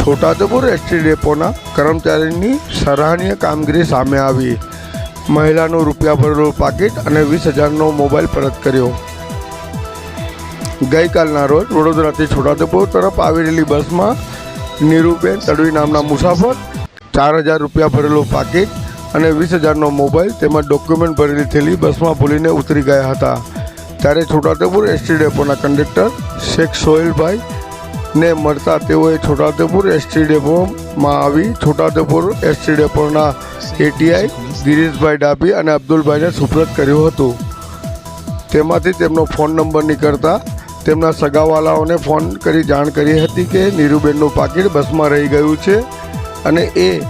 Chhota Udepur ST ડેપોના કર્મચારીની સરાહનીય કામગીરી સામે આવી. મહિલાનું રૂપિયા ભરેલું પાકીટ અને વીસ હજારનો મોબાઈલ પરત કર્યો. ગઈકાલના રોજ વડોદરાથી છોટાઉદેપુર તરફ આવી રહેલી બસમાં નીરુબેન તડવી નામના મુસાફર ચાર હજાર રૂપિયા ભરેલું પાકીટ અને વીસ હજારનો મોબાઈલ તેમજ ડોક્યુમેન્ટ ભરેલી થેલી બસમાં ભૂલીને ઉતરી ગયા હતા. ત્યારે છોટાઉદેપુર એસટી ડેપોના કંડક્ટર શેખ સોહેલભાઈ ને મળતા તેઓએ છોટાઉદેપુર એસટી ડેપોમાં આવી છોટાઉદેપુર એસટી ડેપોના એટીઆઈ ગિરીશભાઈ ડાભી અને અબ્દુલભાઈને સુપ્રત કર્યું હતું. તેમાંથી તેમનો ફોન નંબર નીકળતા તેમના સગાવાલાઓને ફોન કરી જાણ કરી હતી કે નીરુબેનનું પાકીટ બસમાં રહી ગયું છે અને એ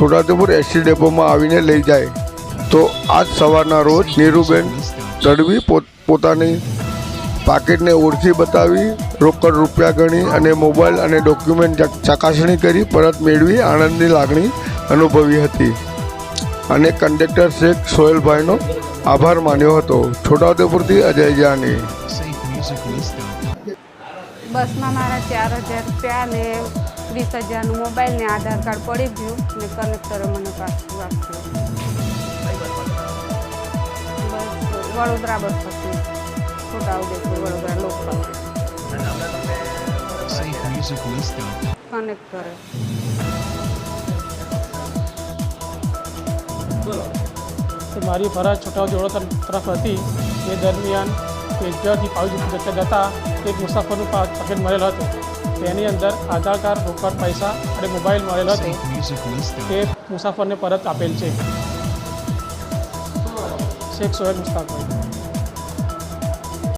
છોટાઉદેપુર એસટી ડેપોમાં આવીને લઈ જાય. તો આજ સવારના રોજ નીરુબેન તડવી પોત- પોતાની પાકીટને ઓળખી બતાવી, રોકડ રૂપિયા ગણી અને મોબાઈલ અને ડોક્યુમેન્ટ ચકાસણી કરી પરત મેળવી આનંદની લાગણી અનુભવી હતી. અને કંડક્ટર શેખ સોહેલભાઈનો આભાર માન્યો હતો. છોટાઉદેપુરથી અજય જાની. બસમાં મારા ચાર હજાર રૂપિયા ને વીસ હજારનું મોબાઈલ ને આધાર કાર્ડ પડી ગયું ને કનેક્ટરે મને પાછું આપ્યું વડોદરા બસ છોટાઉદેપુર વડોદરા લોકલ કનેક્ટરે કે મારી ફરજ છોટાઉદેપુર તરફ હતી એ દરમિયાન પેજરથી પાવી જતા જતા એક મુસાફરનું પાકીટ મળેલ હતું. તેની અંદર આધાર કાર્ડ રોકડ પૈસા અને મોબાઈલ મળેલ હતો. તે મુસાફરને પરત આપેલ છે. શેખ સોહેબ મુસ્તાફભાઈ